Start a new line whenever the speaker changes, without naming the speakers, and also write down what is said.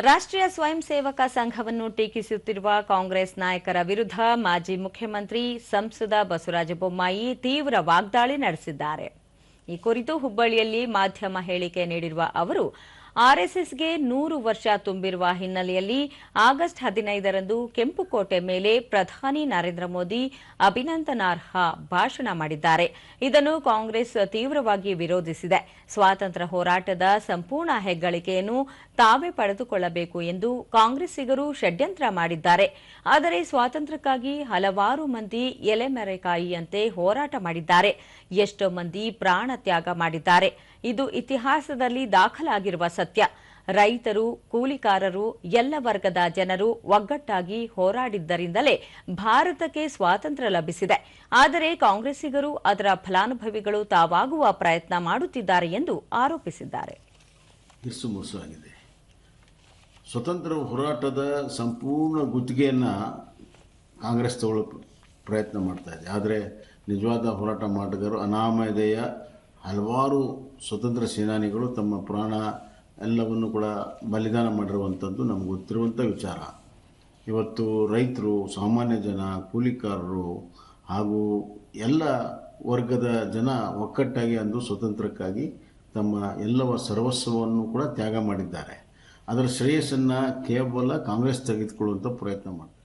ರಾಷ್ಟ್ರೀಯ ಸ್ವಯಂ ಸೇವಕ ಸಂಘವನ್ನು ಟೀಕಿಸುತ್ತಿರುವ ಕಾಂಗ್ರೆಸ್ ನಾಯಕರ ವಿರುದ್ಧ ಮಾಜಿ ಮುಖ್ಯಮಂತ್ರಿ ಸಂಸದ ಬಸವರಾಜ ಬೊಮ್ಮಾಯಿ ತೀವ್ರ ವಾಗ್ದಾಳಿ ನಡೆಸಿದ್ದಾರೆ. ಈ ಕುರಿತು ಹುಬ್ಬಳ್ಳಿಯಲ್ಲಿ ಮಾಧ್ಯಮ ಹೇಳಿಕೆ ನೀಡಿರುವ ಅವರು ಆರ್ಎಸ್ಎಸ್ಗೆ ನೂರು ವರ್ಷ ತುಂಬಿರುವ ಹಿನ್ನೆಲೆಯಲ್ಲಿ ಆಗಸ್ಟ್ ಹದಿನೈದರಂದು ಕೆಂಪುಕೋಟೆ ಮೇಲೆ ಪ್ರಧಾನಿ ನರೇಂದ್ರ ಮೋದಿ ಅಭಿನಂದನಾರ್ಹ ಭಾಷಣ ಮಾಡಿದ್ದಾರೆ. ಇದನ್ನು ಕಾಂಗ್ರೆಸ್ ತೀವ್ರವಾಗಿ ವಿರೋಧಿಸಿದೆ. ಸ್ವಾತಂತ್ರ್ಯ ಹೋರಾಟದ ಸಂಪೂರ್ಣ ಹೆಗ್ಗಳಿಕೆಯನ್ನು ತಾವೇ ಪಡೆದುಕೊಳ್ಳಬೇಕು ಎಂದು ಕಾಂಗ್ರೆಸ್ಸಿಗರು ಷಡ್ಯಂತ್ರ ಮಾಡಿದ್ದಾರೆ. ಆದರೆ ಸ್ವಾತಂತ್ರ್ಯಕ್ಕಾಗಿ ಹಲವಾರು ಮಂದಿ ಎಲೆಮೆರೆಕಾಯಿಯಂತೆ ಹೋರಾಟ ಮಾಡಿದ್ದಾರೆ. ಎಷ್ಟೋ ಮಂದಿ ಪ್ರಾಣ ತ್ಯಾಗ ಮಾಡಿದ್ದಾರೆ. ಇದು ಇತಿಹಾಸದಲ್ಲಿ ದಾಖಲಾಗಿರುವ ಸತ್ಯ. ರೈತರು, ಕೂಲಿಕಾರರು, ಎಲ್ಲ ವರ್ಗದ ಜನರು ಒಗ್ಗಟ್ಟಾಗಿ ಹೋರಾಡಿದ್ದರಿಂದಲೇ ಭಾರತಕ್ಕೆ ಸ್ವಾತಂತ್ರ್ಯ ಲಭಿಸಿದೆ. ಆದರೆ ಕಾಂಗ್ರೆಸ್ಸಿಗರು ಅದರ ಫಲಾನುಭವಿಗಳು ತಾವಾಗುವ ಪ್ರಯತ್ನ ಮಾಡುತ್ತಿದ್ದಾರೆ ಎಂದು ಆರೋಪಿಸಿದ್ದಾರೆ.
ಸ್ವತಂತ್ರ ಹೋರಾಟದ ಸಂಪೂರ್ಣ ಗುತ್ತಿಗೆಯನ್ನ ಕಾಂಗ್ರೆಸ್ ತಗೊಳ್ಳೋ ಪ್ರಯತ್ನ ಮಾಡ್ತಾ ಇದೆ. ಆದರೆ ನಿಜವಾದ ಹೋರಾಟ ಮಾಡಿದರು ಅನಾಮಧೇಯ ಹಲವಾರು ಸ್ವತಂತ್ರ ಸೇನಾನಿಗಳು ತಮ್ಮ ಪ್ರಾಣ ಎಲ್ಲವನ್ನು ಕೂಡ ಬಲಿದಾನ ಮಾಡಿರುವಂಥದ್ದು ನಮ್ಗೆ ಗೊತ್ತಿರುವಂಥ ವಿಚಾರ. ಇವತ್ತು ರೈತರು, ಸಾಮಾನ್ಯ ಜನ, ಕೂಲಿಕಾರರು ಹಾಗೂ ಎಲ್ಲ ವರ್ಗದ ಜನ ಒಕ್ಕಟ್ಟಾಗಿ ಅಂದು ಸ್ವತಂತ್ರಕ್ಕಾಗಿ ತಮ್ಮ ಎಲ್ಲವ ಸರ್ವಸ್ವವನ್ನು ಕೂಡ ತ್ಯಾಗ ಮಾಡಿದ್ದಾರೆ. ಅದರ ಶ್ರೇಯಸ್ಸನ್ನು ಕೇವಲ ಕಾಂಗ್ರೆಸ್ ತೆಗೆದುಕೊಳ್ಳುವಂಥ ಪ್ರಯತ್ನ ಮಾಡ್ತಾರೆ